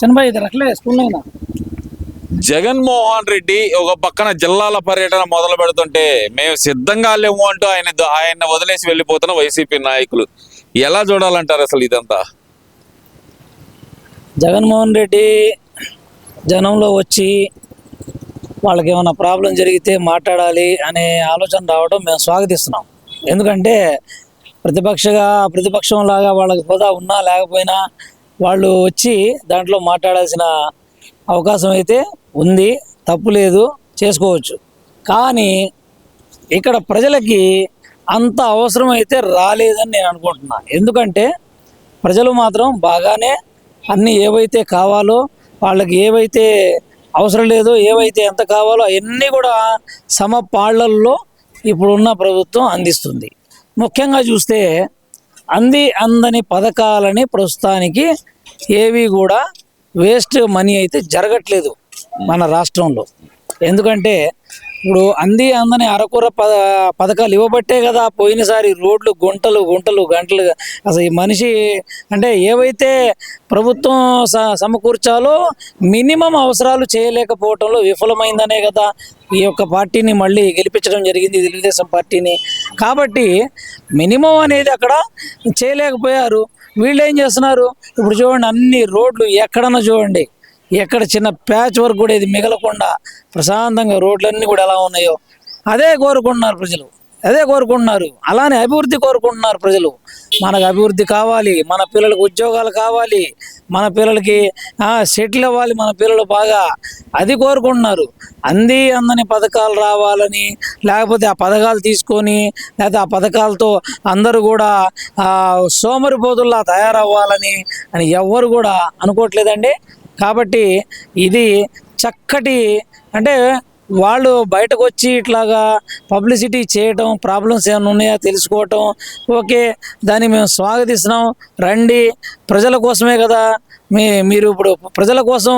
శనబాయి ఇది అయినా. జగన్మోహన్ రెడ్డి ఒక పక్కన జిల్లాల పర్యటన మొదలు పెడుతుంటే మేము సిద్ధంగా లేము అంటూ ఆయన ఆయన వదిలేసి వెళ్ళిపోతున్న వైసీపీ నాయకులు. ఎలా చూడాలంటారు అసలు ఇదంతా? జగన్మోహన్ రెడ్డి జనంలో వచ్చి వాళ్ళకి ఏమైనా ప్రాబ్లం జరిగితే మాట్లాడాలి అనే ఆలోచన రావడం మేము స్వాగతిస్తున్నాం. ఎందుకంటే ప్రతిపక్షగా ప్రతిపక్షం లాగా వాళ్ళకి హోదా ఉన్నా లేకపోయినా వాళ్ళు వచ్చి దాంట్లో మాట్లాడాల్సిన అవకాశం అయితే ఉంది. తప్పు లేదు. చేసుకోవచ్చు. కానీ ఇక్కడ ప్రజలకి అంత అవసరం అయితే రాలేదని నేను అనుకుంటున్నా. ఎందుకంటే ప్రజలు మాత్రం బాగానే అన్నీ ఏవైతే కావాలో వాళ్ళకి ఏవైతే అవసరం లేదో ఏవైతే ఎంత కావాలో అవన్నీ కూడా సమపాళ్ళల్లో ఇప్పుడున్న ప్రభుత్వం అందిస్తుంది. ముఖ్యంగా చూస్తే అంది అందని పథకాలని ప్రస్తుతానికి ఏవి కూడా వేస్ట్ మనీ అయితే జరగట్లేదు మన రాష్ట్రంలో. ఎందుకంటే ఇప్పుడు అంది అందని అరకుర పద పథకాలు ఇవ్వబట్టే కదా పోయినసారి రోడ్లు గుంటలు గుంటలు గంటలు అసలు ఈ మనిషి అంటే ఏవైతే ప్రభుత్వం స సమకూర్చాలో మినిమం అవసరాలు చేయలేకపోవటంలో విఫలమైందనే కదా ఈ యొక్క పార్టీని మళ్ళీ గెలిపించడం జరిగింది తెలుగుదేశం పార్టీని. కాబట్టి మినిమం అనేది అక్కడ చేయలేకపోయారు. వీళ్ళు ఏం చేస్తున్నారు? ఇప్పుడు చూడండి అన్ని రోడ్లు ఎక్కడన్నా చూడండి. ఎక్కడ చిన్న ప్యాచ్ వర్క్ కూడా ఇది మిగలకుండా ప్రశాంతంగా రోడ్లన్నీ కూడా ఎలా ఉన్నాయో అదే కోరుకుంటున్నారు ప్రజలు. అదే కోరుకుంటున్నారు. అలానే అభివృద్ధి కోరుకుంటున్నారు ప్రజలు. మనకు అభివృద్ధి కావాలి మన పిల్లలకు ఉద్యోగాలు కావాలి మన పిల్లలకి సెటిల్ అవ్వాలి మన పిల్లలు బాగా. అది కోరుకుంటున్నారు. అంది అందని పథకాలు రావాలని లేకపోతే ఆ పథకాలు తీసుకొని లేకపోతే ఆ పథకాలతో అందరూ కూడా సోమరిపోతుల్లా తయారవ్వాలని అని ఎవ్వరు కూడా అనుకోవట్లేదండి. కాబట్టి ఇది చక్కటి అంటే వాళ్ళు బయటకు వచ్చి ఇట్లాగా పబ్లిసిటీ చేయటం ప్రాబ్లమ్స్ ఏమైనా ఉన్నాయా తెలుసుకోవటం ఓకే దాన్ని మేము స్వాగతిస్తున్నాం రండి ప్రజల కోసమే కదా మీ మీరు ఇప్పుడు ప్రజల కోసం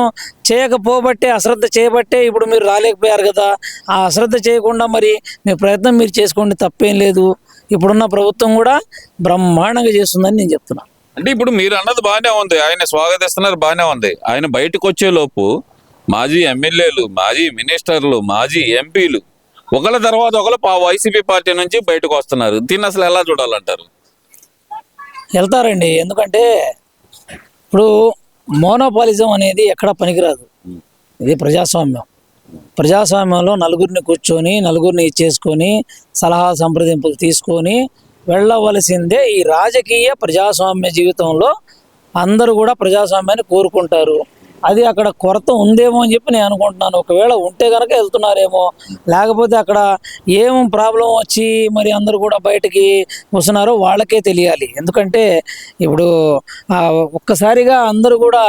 చేయకపోబట్టే అశ్రద్ధ చేయబట్టే ఇప్పుడు మీరు రాలేకపోయారు కదా ఆ అశ్రద్ధ చేయకుండా మరి మీ ప్రయత్నం మీరు చేసుకోండి తప్పేం లేదు. ఇప్పుడున్న ప్రభుత్వం కూడా బ్రహ్మాండంగా చేస్తుందని నేను చెప్తున్నాను అంటే ఇప్పుడు మీరు అన్నది బాగానే ఉంది. ఆయన స్వాగతిస్తున్నారు బాగానే ఉంది. ఆయన బయటకు వచ్చే లోపు మాజీ ఎమ్మెల్యేలు మాజీ మినిస్టర్లు మాజీ ఎంపీలు ఒకళ్ళ తర్వాత ఒకళ్ళు పా- వైసీపీ పార్టీ నుంచి బయటకు వస్తున్నారు దీన్ని అసలు ఎలా చూడాలంటారు? వెళ్తారండి. ఎందుకంటే ఇప్పుడు మోనోపాలిజం అనేది ఎక్కడ పనికిరాదు. ఇది ప్రజాస్వామ్యం. ప్రజాస్వామ్యంలో నలుగురిని కూర్చొని నలుగురిని ఇచ్చేసుకొని సలహా సంప్రదింపులు తీసుకొని వెళ్ళవలసిందే ఈ రాజకీయ ప్రజాస్వామ్య జీవితంలో అందరూ కూడా ప్రజాస్వామ్యాన్ని కోరుకుంటారు. అది అక్కడ కొరత ఉందేమో అని చెప్పి నేను అనుకుంటున్నాను. ఒకవేళ ఉంటే కనుక వెళ్తున్నారేమో. లేకపోతే అక్కడ ఏం ప్రాబ్లం వచ్చి మరి అందరూ కూడా బయటికి వస్తున్నారో వాళ్ళకే తెలియాలి. ఎందుకంటే ఇప్పుడు ఒక్కసారిగా అందరూ కూడా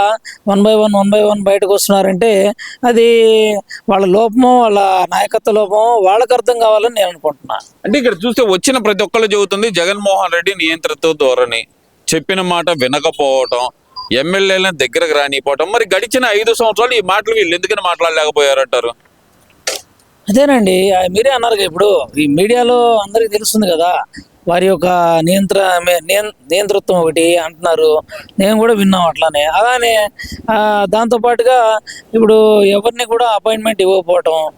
one by one one by one బయటకు వస్తున్నారంటే అది వాళ్ళ లోపమో వాళ్ళ నాయకత్వ లోపమో వాళ్ళకి అర్థం కావాలని నేను అనుకుంటున్నాను అంటే ఇక్కడ చూస్తే వచ్చిన ప్రతి ఒక్కళ్ళు చెబుతుంది జగన్మోహన్ రెడ్డి నియంత్రిత ధోరణి. చెప్పిన మాట వినకపోవటం ఎమ్మెల్యేలను దగ్గరకు రానిపోవటం. మరి గడిచిన ఐదు సంవత్సరాలు ఈ మాటలు వీళ్ళు ఎందుకని మాట్లాడలేకపోయారంటారు? అదేనండి మీరే అన్నారు ఇప్పుడు ఈ మీడియాలో అందరికీ తెలుస్తుంది కదా వారి యొక్క నియంత్ర నియంతృత్వం ఒకటి అంటున్నారు. నేను కూడా విన్నాం అట్లానే. అలానే దాంతోపాటుగా ఇప్పుడు ఎవరిని కూడా అపాయింట్మెంట్ ఇవ్వకపోవటం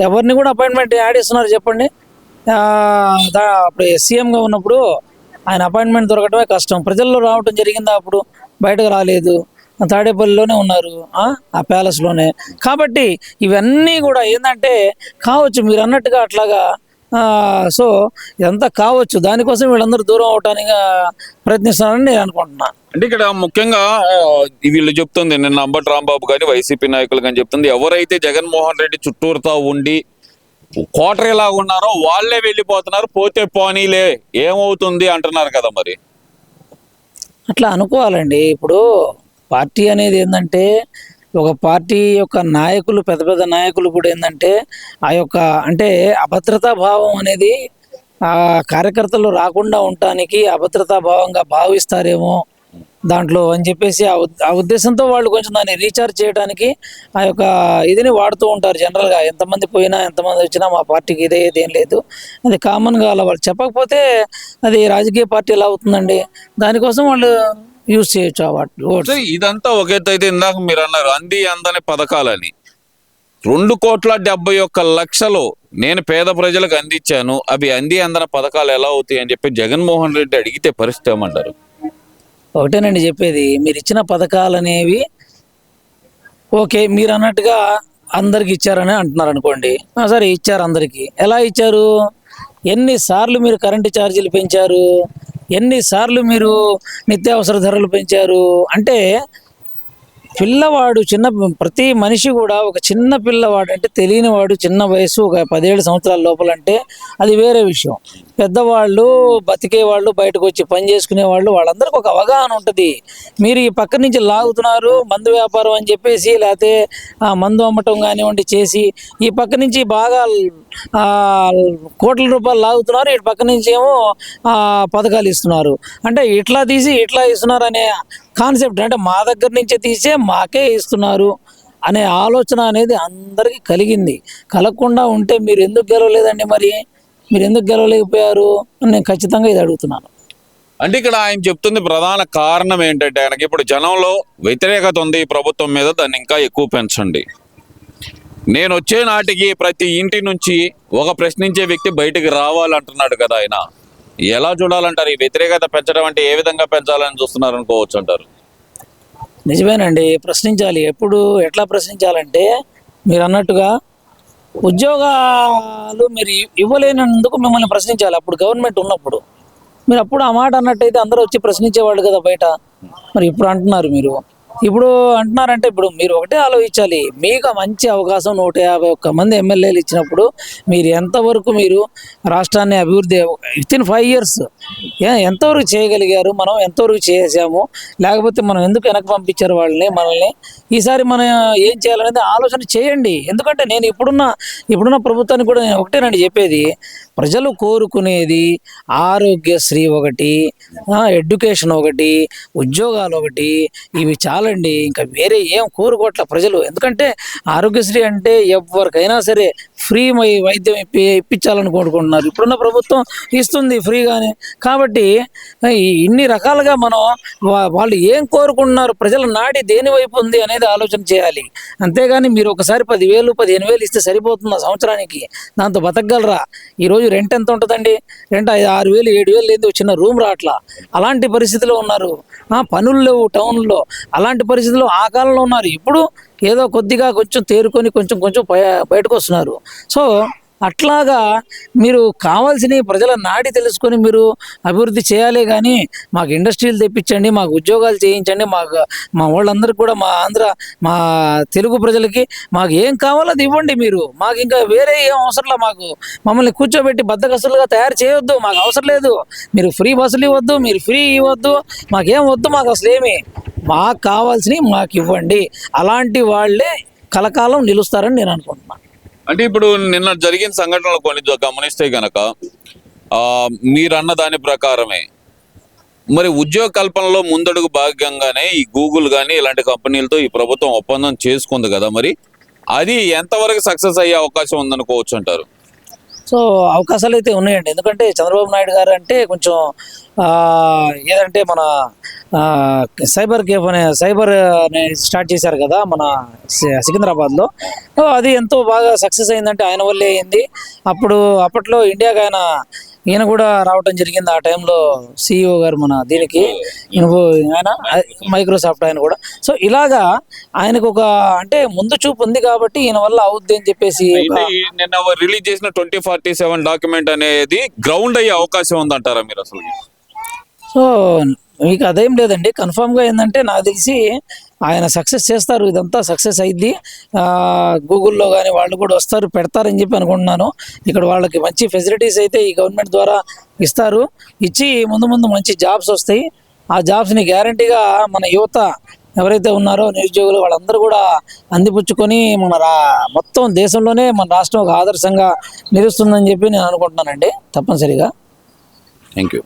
ఎవరిని కూడా అపాయింట్మెంట్ యాడ్ ఇస్తున్నారు చెప్పండి? దా- అప్పుడు సీఎంగా ఉన్నప్పుడు ఆయన అపాయింట్మెంట్ దొరకటమే కష్టం. ప్రజల్లో రావటం జరిగింది అప్పుడు? బయటకు రాలేదు. తాడేపల్లిలోనే ఉన్నారు. ఆ? ఆ ప్యాలెస్లోనే. కాబట్టి ఇవన్నీ కూడా ఏంటంటే కావచ్చు మీరు అన్నట్టుగా అట్లాగా సో ఇదంతా కావచ్చు. దానికోసం వీళ్ళందరూ దూరం అవటానికి ప్రయత్నిస్తున్నారని నేను అనుకుంటున్నాను అంటే ఇక్కడ ముఖ్యంగా వీళ్ళు చెప్తుంది నిన్న అంబటి రాంబాబు కానీ వైసీపీ నాయకులు కానీ చెప్తుంది ఎవరైతే జగన్మోహన్ రెడ్డి చుట్టూరుతా ఉండి కోటరీలా ఉన్నారో వాళ్ళే వెళ్ళిపోతున్నారు పోతే పోనీలే ఏమవుతుంది అంటున్నారు కదా మరి. అట్లా అనుకోవాలండి. ఇప్పుడు పార్టీ అనేది ఏంటంటే ఒక పార్టీ యొక్క నాయకులు పెద్ద పెద్ద నాయకులు కూడా ఏంటంటే ఆ యొక్క అంటే అభద్రతా భావం అనేది ఆ కార్యకర్తలు రాకుండా ఉండటానికి అభద్రతా భావంగా భావిస్తారేమో దాంట్లో అని చెప్పేసి ఆ ఉద్దేశంతో వాళ్ళు కొంచెం దాన్ని రీఛార్జ్ చేయడానికి ఆ యొక్క ఇదిని వాడుతూ ఉంటారు జనరల్గా. ఎంతమంది పోయినా ఎంతమంది వచ్చినా మా పార్టీకి ఇదే ఇదేం లేదు. అది కామన్గా అలా వాళ్ళు చెప్పకపోతే అది రాజకీయ పార్టీ ఎలా అవుతుందండి? దానికోసం వాళ్ళు యూజ్ చేయొచ్చు ఆ వాటి ఇదంతా ఒక అయితే ఇందాక మీరు అన్నారు అంది అందని పథకాలని. రెండు కోట్ల డెబ్బై ఒక్క లక్షలు నేను పేద ప్రజలకు అందించాను. అవి అంది అందన పథకాలు ఎలా అవుతాయి అని చెప్పి జగన్మోహన్ రెడ్డి అడిగితే పరిస్థితి ఏమంటారు? ఒకటేనండి చెప్పేది. మీరు ఇచ్చిన పథకాలు అనేవి ఓకే మీరు అన్నట్టుగా అందరికి ఇచ్చారని అంటున్నారు అనుకోండి. సరే ఇచ్చారు అందరికీ. ఎలా ఇచ్చారు? ఎన్నిసార్లు మీరు కరెంటు ఛార్జీలు పెంచారు? ఎన్నిసార్లు మీరు నిత్యావసర ధరలు పెంచారు? అంటే పిల్లవాడు చిన్న ప్రతి మనిషి కూడా ఒక చిన్న పిల్లవాడు అంటే తెలియనివాడు చిన్న వయసు ఒక పదిహేడు సంవత్సరాల లోపల అంటే అది వేరే విషయం. పెద్దవాళ్ళు బతికే వాళ్ళు బయటకు వచ్చి పని చేసుకునే వాళ్ళు వాళ్ళందరికీ ఒక అవగాహన ఉంటుంది. మీరు ఈ పక్క నుంచి లాగుతున్నారు మందు వ్యాపారం అని చెప్పేసి లేకపోతే ఆ, మందు అమ్మటం కానివ్వండి చేసి ఈ పక్క నుంచి బాగా కోట్ల రూపాయలు లాగుతున్నారు ఇటు పక్క నుంచి ఏమో పథకాలు ఇస్తున్నారు. అంటే ఇట్లా తీసి ఇట్లా ఇస్తున్నారు అనే కాన్సెప్ట్ అంటే మా దగ్గర నుంచే తీసే మాకే ఇస్తున్నారు అనే ఆలోచన అనేది అందరికీ కలిగింది. కలగకుండా ఉంటే మీరు ఎందుకు గెలవలేదండి మరి? మీరు ఎందుకు గెలవలేకపోయారు? అని నేను ఖచ్చితంగా ఇది అడుగుతున్నాను. అంటే ఇక్కడ ఆయన చెప్తుంది ప్రధాన కారణం ఏంటంటే ఆయనకి ఇప్పుడు జనంలో వ్యతిరేకత ఉంది ఈ ప్రభుత్వం మీద దాన్ని ఇంకా ఎక్కువ పెంచండి. నేను వచ్చే నాటికి ప్రతి ఇంటి నుంచి ఒక ప్రశ్నించే వ్యక్తి బయటికి రావాలంటున్నాడు కదా ఆయన. ఎలా చూడాలంటారు? ఈ వ్యతిరేకత పెంచడం అంటే ఏ విధంగా పెంచాలని చూస్తున్నారు అనుకోవచ్చు అంటారు నిజమేనండి. ప్రశ్నించాలి. ఎప్పుడు ఎట్లా ప్రశ్నించాలంటే మీరు అన్నట్టుగా ఉద్యోగాలు మీరు ఇవ్వలేనందుకు మిమ్మల్ని ప్రశ్నించాలి. అప్పుడు గవర్నమెంట్ ఉన్నప్పుడు. మీరు అప్పుడు ఆ మాట అన్నట్టయితే అందరూ వచ్చి ప్రశ్నించేవాళ్ళు కదా బయట. మరి ఇప్పుడు అంటున్నారు మీరు. ఇప్పుడు అంటున్నారంటే ఇప్పుడు మీరు ఒకటే ఆలోచించాలి. మీకు మంచి అవకాశం నూట యాభై ఒక్క మంది ఎమ్మెల్యేలు ఇచ్చినప్పుడు మీరు ఎంతవరకు మీరు రాష్ట్రాన్ని అభివృద్ధి విత్ ఇన్ ఫైవ్ ఇయర్స్ ఎంతవరకు చేయగలిగారు మనం ఎంతవరకు చేసాము లేకపోతే మనం ఎందుకు వెనక్కి పంపించారు వాళ్ళని మనల్ని? ఈసారి మనం ఏం చేయాలనేది ఆలోచన చేయండి. ఎందుకంటే నేను ఇప్పుడున్న ఇప్పుడున్న ప్రభుత్వానికి కూడా నేను ఒకటేనండి చెప్పేది. ప్రజలు కోరుకునేది ఆరోగ్యశ్రీ ఒకటి ఎడ్యుకేషన్ ఒకటి ఉద్యోగాలు ఒకటి ఇవి చాలా చాలండి. ఇంకా వేరే ఏం కోరుకోవట్ల ప్రజలు. ఎందుకంటే ఆరోగ్యశ్రీ అంటే ఎవరికైనా సరే ఫ్రీ మై వైద్యం ఇప్పి ఇప్పించాలని కోరుకుంటున్నారు. ఇప్పుడున్న ప్రభుత్వం ఇస్తుంది ఫ్రీగానే. కాబట్టి ఇన్ని రకాలుగా మనం వాళ్ళు ఏం కోరుకుంటున్నారు ప్రజల నాడి దేని వైపు ఉంది అనేది ఆలోచన చేయాలి. అంతేగాని మీరు ఒకసారి పదివేలు పదిహేను వేలు ఇస్తే సరిపోతుంది సంవత్సరానికి. దాంతో బతకగలరా? ఈరోజు రెంట్ ఎంత ఉంటుందండి? రెంట్ ఐదు ఆరు వేలు ఏడు వేలు లేదు చిన్న రూమ్ రాట్లా అలాంటి పరిస్థితిలో ఉన్నారు. ఆ, పనులు లేవు టౌన్లో. అలాంటి పరిస్థితుల్లో ఆ కాలంలో ఉన్నారు. ఇప్పుడు ఏదో కొద్దిగా కొంచెం తేరుకొని కొంచెం కొంచెం బయటకు వస్తున్నారు. సో అట్లాగా మీరు కావాల్సిన ప్రజల నాడి తెలుసుకొని మీరు అభివృద్ధి చేయాలి కానీ మాకు ఇండస్ట్రీలు తెప్పించండి మాకు ఉద్యోగాలు చేయించండి మాకు మా వాళ్ళందరికీ కూడా మా ఆంధ్ర మా తెలుగు ప్రజలకి మాకు ఏం కావాలో అది ఇవ్వండి మీరు. మాకు ఇంకా వేరే ఏం అవసరం మాకు. మమ్మల్ని కూర్చోబెట్టి బద్దకసులుగా తయారు చేయొద్దు మాకు అవసరం లేదు. మీరు ఫ్రీ బస్సులు ఇవ్వద్దు మీరు ఫ్రీ ఇవ్వద్దు మాకేం వద్దు మాకు అసలు ఏమి మాకు కావాల్సినవి మాకు ఇవ్వండి. అలాంటి వాళ్ళే కలకాలం నిలుస్తారని నేను అనుకుంటున్నాను అంటే ఇప్పుడు నిన్న జరిగిన సంఘటనలు కొన్ని గమనిస్తే గనక మీరన్న దాని ప్రకారమే. మరి ఉద్యోగ కల్పనలో ముందడుగు భాగంగానే ఈ గూగుల్ కానీ ఇలాంటి కంపెనీలతో ఈ ప్రభుత్వం ఒప్పందం చేసుకుంది కదా మరి? అది ఎంతవరకు సక్సెస్ అయ్యే అవకాశం ఉందనుకోవచ్చు అంటారు? సో అవకాశాలు అయితే ఉన్నాయండి. ఎందుకంటే చంద్రబాబు నాయుడు గారు అంటే కొంచెం ఏదంటే మన సైబర్ కేఫ్ అనే సైబర్ అనే స్టార్ట్ చేశారు కదా మన సికింద్రాబాద్లో. సో అది ఎంతో బాగా సక్సెస్ అయిందంటే ఆయన వల్లే అయింది. అప్పుడు అప్పట్లో ఇండియాకి ఆయన ఈయన కూడా రావటం జరిగింది ఆ టైంలో సిఇఓ గారు మన దీనికి. ఆయన మైక్రోసాఫ్ట్ ఆయన కూడా. సో ఇలాగా ఆయనకు ఒక అంటే ముందు చూపు ఉంది కాబట్టి ఈయన వల్ల అవుద్ది అని చెప్పేసి నిన్న రిలీజ్ చేసిన ట్వంటీ ఫార్టీ సెవెన్ డాక్యుమెంట్ అనేది గ్రౌండ్ అయ్యే అవకాశం ఉందంటారా మీరు అసలు? సో మీకు అదేం లేదండి. కన్ఫామ్గా ఏంటంటే నాకు తెలిసి ఆయన సక్సెస్ చేస్తారు. ఇదంతా సక్సెస్ అయింది. గూగుల్లో కానీ వాళ్ళు కూడా వస్తారు పెడతారని చెప్పి అనుకుంటున్నాను. ఇక్కడ వాళ్ళకి మంచి ఫెసిలిటీస్ అయితే ఈ గవర్నమెంట్ ద్వారా ఇస్తారు. ఇచ్చి ముందు ముందు మంచి జాబ్స్ వస్తాయి. ఆ జాబ్స్ని గ్యారంటీగా మన యువత ఎవరైతే ఉన్నారో నిరుద్యోగులు వాళ్ళందరూ కూడా అందిపుచ్చుకొని మన రా మొత్తం దేశంలోనే మన రాష్ట్రం ఒక ఆదర్శంగా నిలుస్తుందని చెప్పి నేను అనుకుంటున్నానండి. తప్పనిసరిగా. Thank you